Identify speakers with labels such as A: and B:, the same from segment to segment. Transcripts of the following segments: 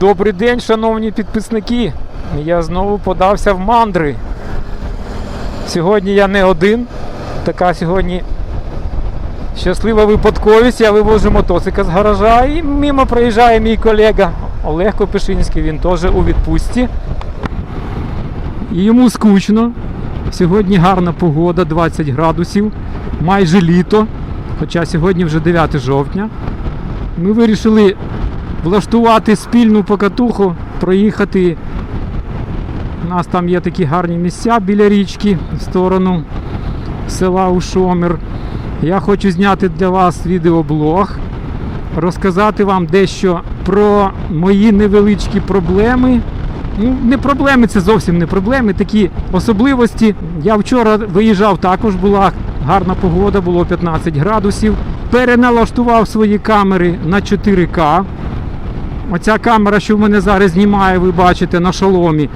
A: Добрий день, шановні підписники. Я знову подався в мандри. Сьогодні я не один. Така сьогодні щаслива випадковість. Я вивожу мотоцикл з гаража і мимо проїжджає мій колега Олег Копишинський. Він теж у відпустці. Йому скучно. Сьогодні гарна погода, 20 градусів, майже літо. Хоча сьогодні вже 9 жовтня. Ми вирішили влаштувати спільну покатуху, проїхати. У нас там є такі гарні місця біля річки в сторону села Ушомир. Я хочу зняти для вас відеоблог, розказати вам дещо про мої невеличкі проблеми. Ну, не проблеми, це зовсім не проблеми, такі особливості. Я вчора виїжджав, також була гарна погода, було 15 градусів. Переналаштував свої камери на 4К. Оця камера, що в мене зараз знімає, ви бачите на шоломі.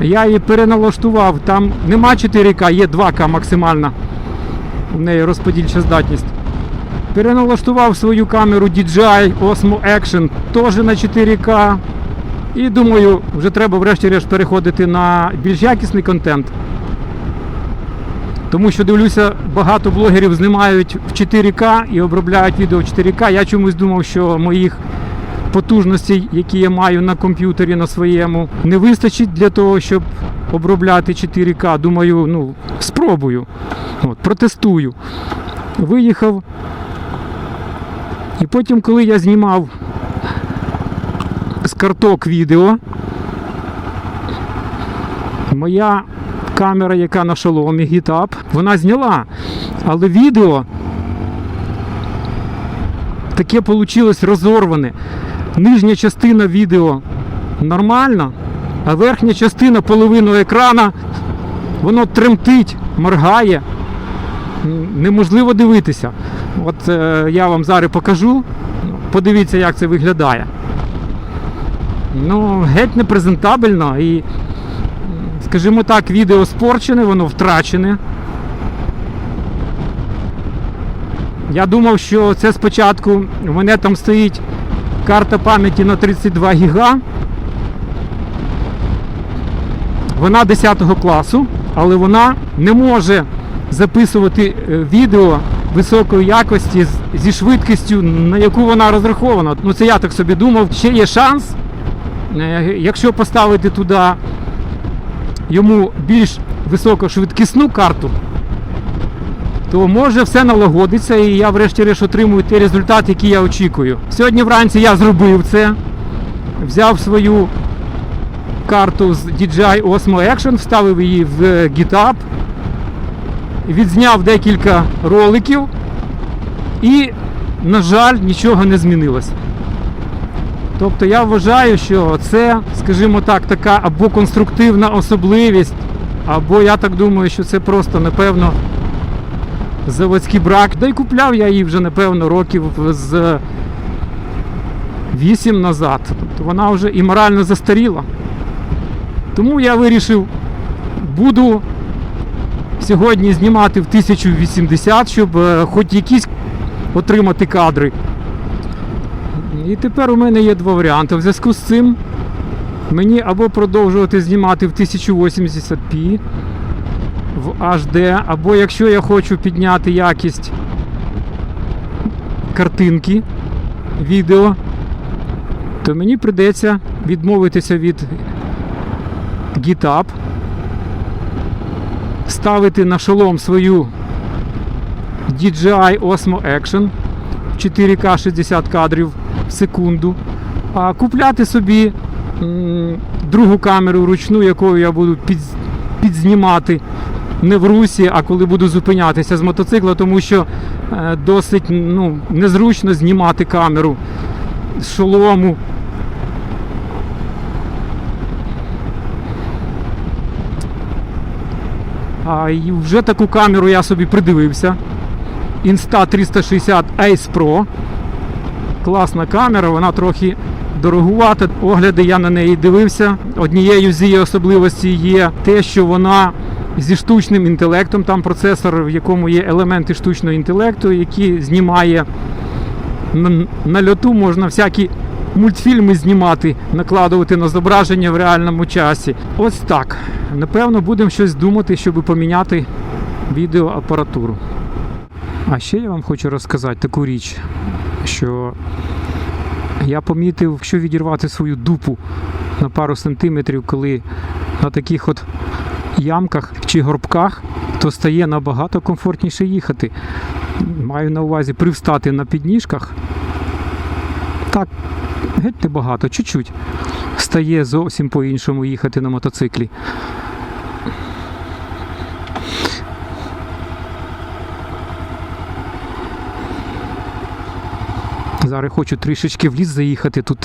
A: Я її переналаштував. Там нема 4К, є 2К максимальна. У неї розподільча здатність. Переналаштував свою камеру DJI Osmo Action теж на 4К. І думаю, вже треба врешті-решт переходити на більш якісний контент. Тому що дивлюся, багато блогерів знімають в 4К і обробляють відео в 4К. Я чомусь думав, що моїх потужностей, які я маю на комп'ютері на своєму, не вистачить для того, щоб обробляти 4К. Думаю, ну, спробую. От, протестую. Виїхав. І потім, коли я знімав з карток відео, моя камера, яка на шоломі GitHub, вона зняла. Але відео таке вийшло розорване. Нижня частина відео нормальна, а верхня частина половину екрана, воно тремтить, моргає. Неможливо дивитися. От е, я вам зараз покажу. Подивіться, як це виглядає. Ну, геть непрезентабельно і, скажімо так, відео спорчене, воно втрачене. Я думав, що це спочатку у мене там стоїть карта пам'яті на 32 гіга. Вона 10 класу, але вона не може записувати е, відео високої якості зі швидкістю, на яку вона розрахована. Ну це я так собі думав. Ще є шанс, е, якщо поставити туди йому більш високошвидкісну карту, то може все налагодиться і я врешті-решт отримую той результат, який я очікую. Сьогодні вранці я зробив це, взяв свою карту з DJI Osmo Action, вставив її в е, GitHub, відзняв декілька роликів і, на жаль, нічого не змінилось. Тобто я вважаю, що це, скажімо так, така або конструктивна особливість, або я так думаю, що це просто, напевно, заводський брак. Да й купляв я її вже, напевно, років з 8 назад. Тобто вона вже і морально застаріла. Тому я вирішив, буду сьогодні знімати в 1080, щоб е, хоч якісь отримати кадри. І тепер у мене є два варіанти. В зв'язку з цим мені або продовжувати знімати в 1080p в HD, або якщо я хочу підняти якість картинки, відео, то мені прийдеться відмовитися від GitHub, ставити на шолом свою DJI Osmo Action 4К 60 кадрів в секунду, а купляти собі другу камеру ручну, якою я буду під, підзнімати не в русі, а коли буду зупинятися з мотоцикла, тому що е, досить ну, незручно знімати камеру з шолому. А і вже таку камеру я собі придивився. Insta 360 Ace Pro. Класна камера, вона трохи дорогувата. Огляди я на неї дивився. Однією з її особливостей є те, що вона зі штучним інтелектом, там процесор, в якому є елементи штучного інтелекту, які знімає на, льоту, можна всякі мультфільми знімати, накладувати на зображення в реальному часі. Ось так. Напевно, будемо щось думати, щоб поміняти відеоапаратуру. А ще я вам хочу розказати таку річ, що я помітив, що відірвати свою дупу на пару сантиметрів, коли на таких от ямках чи горбках, то стає набагато комфортніше їхати. Маю на увазі привстати на підніжках. Так, геть небагато, чуть-чуть. Стає зовсім по-іншому їхати на мотоциклі. Зараз хочу трішечки в ліс заїхати. Тут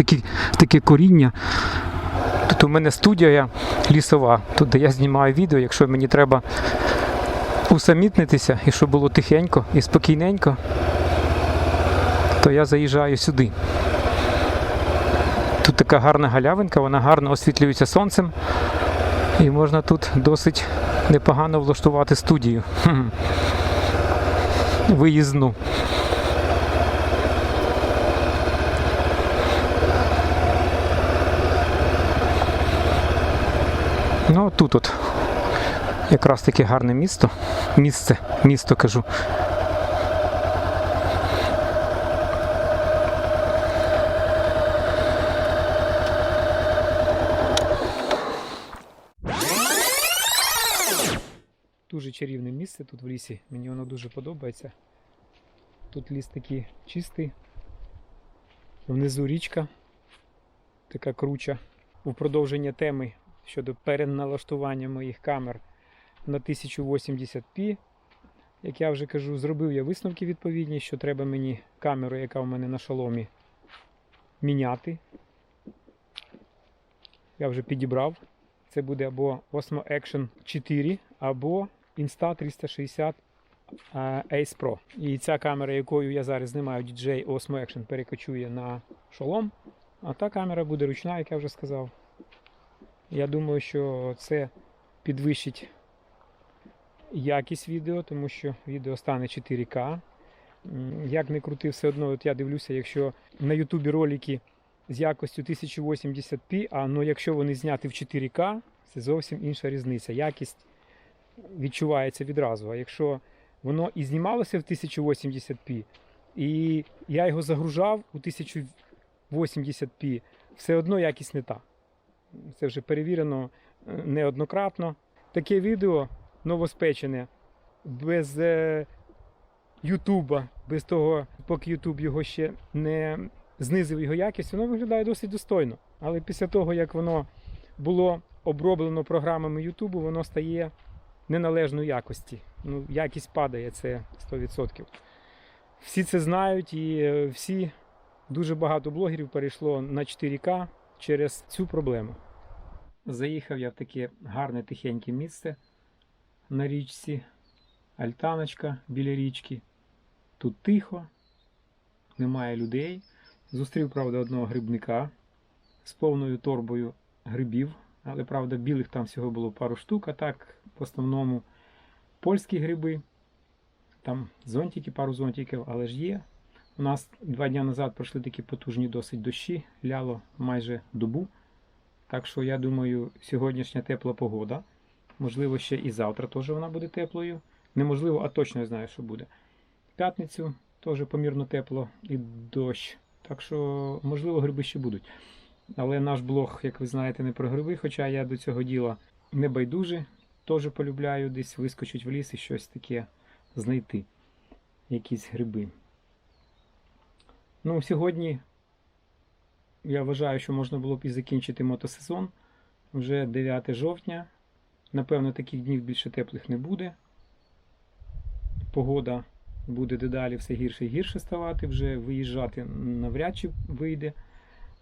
A: таке коріння. Тут у мене студія лісова, тут де я знімаю відео, якщо мені треба усамітнитися і щоб було тихенько і спокійненько, то я заїжджаю сюди. Тут така гарна галявинка, вона гарно освітлюється сонцем. І можна тут досить непогано влаштувати студію. Виїзну. Ну, тут от якраз таке гарне місто. Місце, місто кажу. Дуже чарівне місце тут в лісі. Мені воно дуже подобається. Тут ліс такий чистий. Внизу річка, така круча. У продовження теми щодо переналаштування моїх камер на 1080p. Як я вже кажу, зробив я висновки відповідні, що треба мені камеру, яка в мене на шоломі, міняти. Я вже підібрав. Це буде або Osmo Action 4, або Insta360 е, Ace Pro. І ця камера, якою я зараз знімаю DJI Osmo Action, перекочує на шолом. А та камера буде ручна, як я вже сказав. Я думаю, що це підвищить якість відео, тому що відео стане 4К. Як не крути, все одно, от я дивлюся, якщо на Ютубі ролики з якостю 1080p, а ну якщо вони зняті в 4К, це зовсім інша різниця. Якість відчувається відразу. А якщо воно і знімалося в 1080p, і я його загружав у 1080p, все одно якість не та. Це вже перевірено е, неоднократно. Таке відео новоспечене, без е, Ютуба, без того, поки Ютуб його ще не знизив його якість, воно виглядає досить достойно. Але після того, як воно було оброблено програмами Ютубу, воно стає неналежної якості. Ну, якість падає, це 100%. Всі це знають і е, всі, дуже багато блогерів перейшло на 4К через цю проблему. Заїхав я в таке гарне тихеньке місце на річці. Альтаночка біля річки. Тут тихо, немає людей. Зустрів, правда, одного грибника з повною торбою грибів. Але, правда, білих там всього було пару штук, а так, в основному польські гриби. Там зонтики, пару зонтиків, але ж є. У нас два дні назад пройшли такі потужні досить дощі, ляло майже добу. Так що, я думаю, сьогоднішня тепла погода. Можливо, ще і завтра теж вона буде теплою. Неможливо, а точно я знаю, що буде. П'ятницю теж помірно тепло і дощ. Так що, можливо, гриби ще будуть. Але наш блог, як ви знаєте, не про гриби, хоча я до цього діла не байдужий. Теж полюбляю десь вискочити в ліс і щось таке знайти. Якісь гриби. Ну, сьогодні я вважаю, що можна було б і закінчити мотосезон. Вже 9 жовтня. Напевно, таких днів більше теплих не буде. Погода буде дедалі все гірше і гірше ставати, вже виїжджати навряд чи вийде.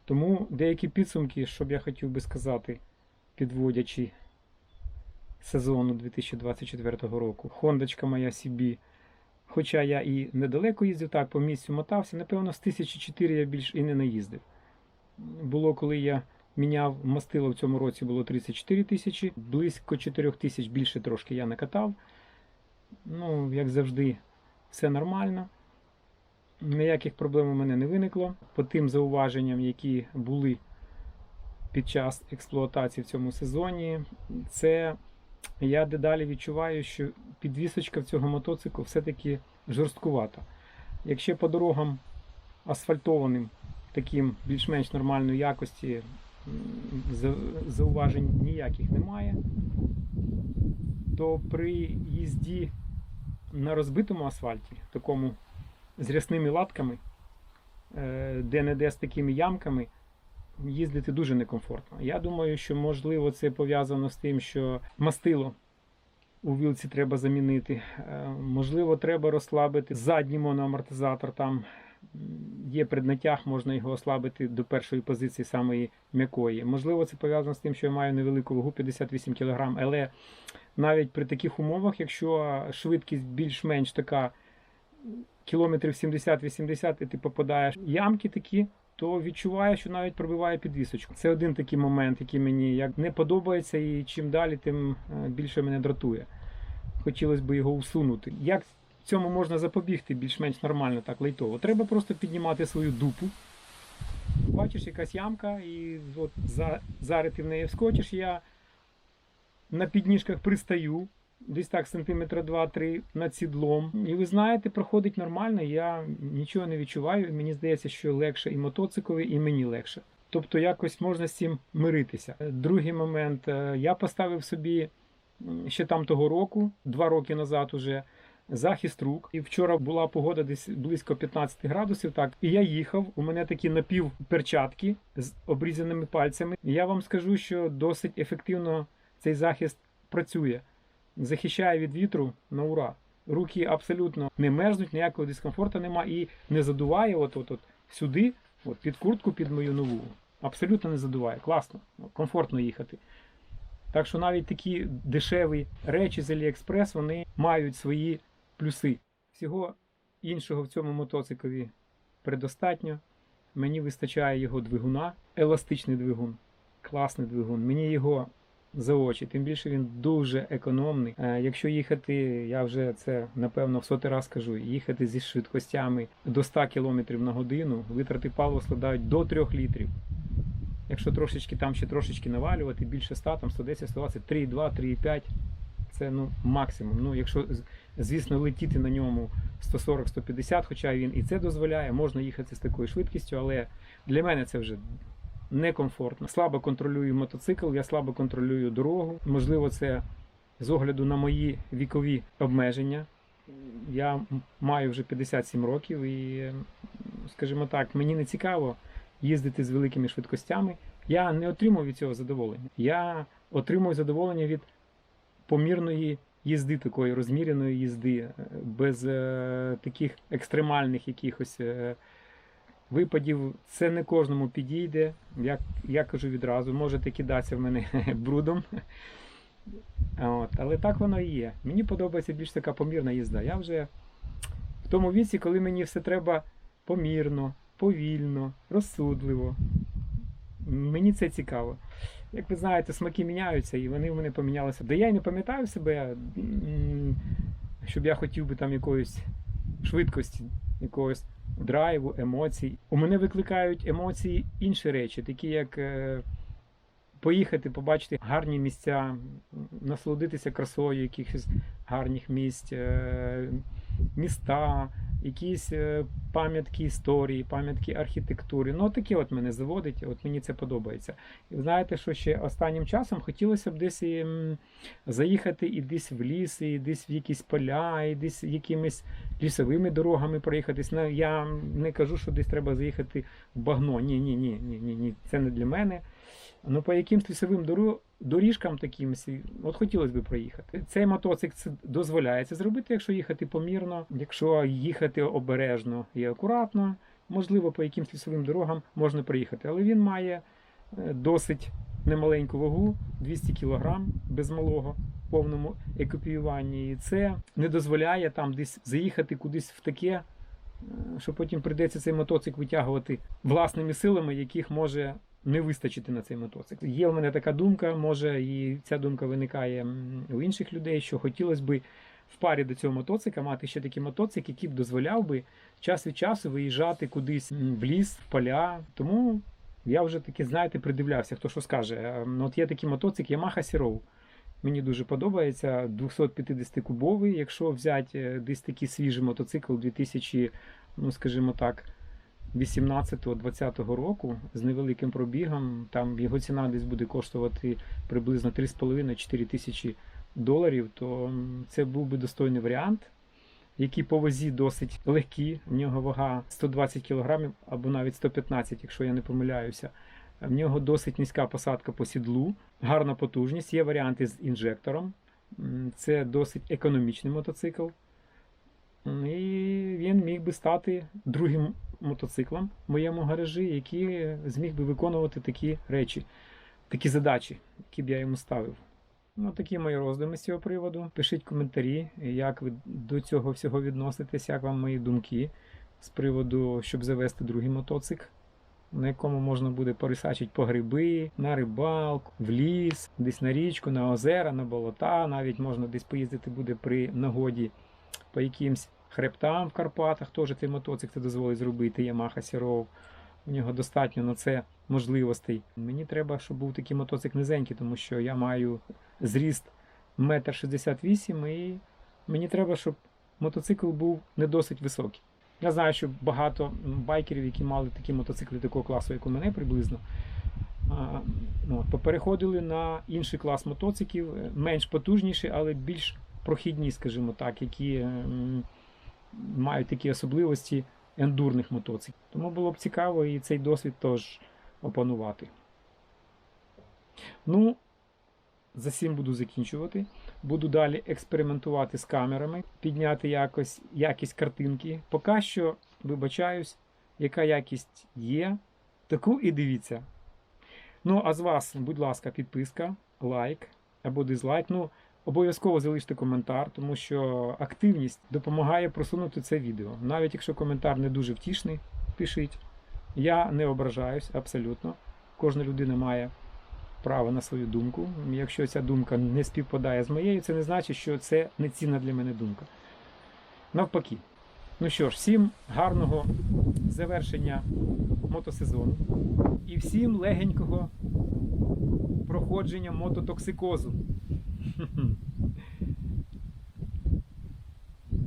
A: Тому деякі підсумки, що я хотів би сказати, підводячи сезону 2024 року. Хондочка моя CB. Хоча я і недалеко їздив, так, по місцю мотався, напевно, з 1004 я більш і не наїздив. Було, коли я міняв мастило в цьому році було 34 тисячі, близько 4 тисяч більше трошки я накатав. Ну, як завжди, все нормально. ніяких проблем у мене не виникло. По тим зауваженням, які були під час експлуатації в цьому сезоні, це я дедалі відчуваю, що підвісочка в цього мотоциклу все-таки жорсткувата. Якщо по дорогам асфальтованим, таким більш-менш нормальної якості, зауважень ніяких немає, то при їзді на розбитому асфальті, такому з рясними латками, е, де-не-де з такими ямками, їздити дуже некомфортно. Я думаю, що можливо це пов'язано з тим, що мастило у вілці треба замінити. Е, Можливо, треба розслабити задній моноамортизатор. Там є преднатяг, можна його ослабити до першої позиції самої м'якої. Можливо, це пов'язано з тим, що я маю невелику вагу 58 кг, але навіть при таких умовах, якщо швидкість більш-менш така кілометрів 70-80, і ти попадаєш в ямки такі, то відчуваю, що навіть пробиває підвісочку. Це один такий момент, який мені як не подобається, і чим далі, тим е, більше мене дратує. Хотілося б його усунути. Як цьому можна запобігти більш-менш нормально, так лайтово? Треба просто піднімати свою дупу. Бачиш, якась ямка, і от за, зараз ти в неї вскочиш, я на підніжках пристаю, десь так сантиметра 2-3 над сідлом. І ви знаєте, проходить нормально, я нічого не відчуваю. Мені здається, що легше і мотоциклові, і мені легше. Тобто якось можна з цим миритися. Другий момент, е, я поставив собі ще там того року, два роки назад уже. Захист рук. І вчора була погода десь близько 15 градусів. Так, і я їхав. У мене такі напівперчатки з обрізаними пальцями. І я вам скажу, що досить ефективно цей захист працює, захищає від вітру на ура. Руки абсолютно не мерзнуть, ніякого дискомфорту нема і не задуває от, от, сюди, от, під куртку, під мою нову. Абсолютно не задуває. Класно, комфортно їхати. Так що навіть такі дешеві речі з AliExpress, вони мають свої плюси. Всього іншого в цьому мотоциклі предостатньо. Мені вистачає його двигуна, еластичний двигун, класний двигун. Мені його за очі, тим більше він дуже економний. Е, Якщо їхати, я вже це напевно в сотий раз кажу, їхати зі швидкостями до 100 км на годину, витрати палива складають до 3 літрів. Якщо трошечки там ще трошечки навалювати, більше 100, там 110, 120, 3,2, 3,5. Це ну максимум. Ну, якщо звісно летіти на ньому 140-150, хоча він і це дозволяє, можна їхати з такою швидкістю, але для мене це вже некомфортно. Слабо контролюю мотоцикл, я слабо контролюю дорогу. Можливо, це з огляду на мої вікові обмеження. Я маю вже 57 років і, скажімо так, мені не цікаво їздити з великими швидкостями. Я не отримую від цього задоволення. Я отримую задоволення від помірної їзди, такої розміреної їзди, е, без е, таких екстремальних якихось е, випадів. Це не кожному підійде. Я, я кажу відразу, можете кидатися в мене брудом. От, але так воно і є. Мені подобається більш така помірна їзда. Я вже в тому віці, коли мені все треба помірно, повільно, розсудливо. Мені це цікаво. Як ви знаєте, смаки міняються, і вони в мене помінялися. Да я й не пам'ятаю себе, щоб я хотів би там якоїсь швидкості, якогось драйву, емоцій. У мене викликають емоції інші речі, такі як е, поїхати, побачити гарні місця, насолодитися красою якихось гарних місць, е, міста, якісь е, пам'ятки історії, пам'ятки архітектури. Ну, таке от мене заводить, от мені це подобається. І знаєте, що ще останнім часом хотілося б десь і, заїхати і десь в ліс, і десь в якісь поля, і десь якимись лісовими дорогами проїхатись. Ну, я не кажу, що десь треба заїхати в багно. Ні, ні, ні, ні, ні, ні. Це не для мене. Ну, по якимсь лісовим доріжкам таким, от хотілося б проїхати. Цей мотоцикл це дозволяється зробити, якщо їхати помірно, якщо їхати обережно і акуратно, можливо, по якимсь лісовим дорогам можна проїхати. Але він має е, досить немаленьку вагу, 200 кг без малого повному екіпіюванні. І це не дозволяє там десь заїхати кудись в таке, е, що потім прийдеться цей мотоцикл витягувати власними силами, яких може не вистачити на цей мотоцикл. Є в мене така думка, може, і ця думка виникає у інших людей, що хотілося би в парі до цього мотоцика мати ще такий мотоцик, який б дозволяв би час від часу виїжджати кудись в ліс, в поля. Тому я вже таки, знаєте, придивлявся, хто що скаже. Е, ну, От є такий мотоцик Yamaha Sirov. Мені дуже подобається 250 кубовий, якщо взяти е, десь такий свіжий мотоцикл 2000, ну скажімо так, 18-20 року з невеликим пробігом, там його ціна десь буде коштувати приблизно 3,5-4 тисячі доларів, то це був би достойний варіант, який по вазі досить легкий. В нього вага 120 кг або навіть 115, якщо я не помиляюся. В нього досить низька посадка по сідлу, гарна потужність. Є варіанти з інжектором. Це досить економічний мотоцикл. І він міг би стати другим мотоциклом в моєму гаражі, який зміг би виконувати такі речі, такі задачі, які б я йому ставив. Ну, такі мої роздуми з цього приводу. Пишіть коментарі, як ви до цього всього відноситесь, як вам мої думки з приводу, щоб завести другий мотоцикл, на якому можна буде порисачити по гриби, на рибалку, в ліс, десь на річку, на озера, на болота. Навіть можна десь поїздити буде при нагоді по якимсь хребтам в Карпатах. Теж цей мотоцикл це дозволить зробити Yamaha Sirov. У нього достатньо на це можливостей. Мені треба, щоб був такий мотоцикл низенький, тому що я маю зріст 1,68 м і мені треба, щоб мотоцикл був не досить високий. Я знаю, що багато байкерів, які мали такі мотоцикли такого класу, як у мене приблизно, ну, попереходили на інший клас мотоциклів, е, менш потужніші, але більш прохідні, скажімо так, які мають такі особливості ендурних мотоциклів. Тому було б цікаво і цей досвід теж опанувати. Ну, за цим буду закінчувати. Буду далі експериментувати з камерами, підняти якось якість картинки. Поки що вибачаюсь, яка якість є. Таку і дивіться. Ну, а з вас, будь ласка, підписка, лайк або дизлайк. Ну, обов'язково залиште коментар, тому що активність допомагає просунути це відео. Навіть якщо коментар не дуже втішний, пишіть. Я не ображаюсь абсолютно. Кожна людина має право на свою думку. Якщо ця думка не співпадає з моєю, це не значить, що це не цінна для мене думка. Навпаки. Ну що ж, всім гарного завершення мотосезону і всім легенького проходження мототоксикозу.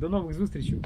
A: До нових зустрічей!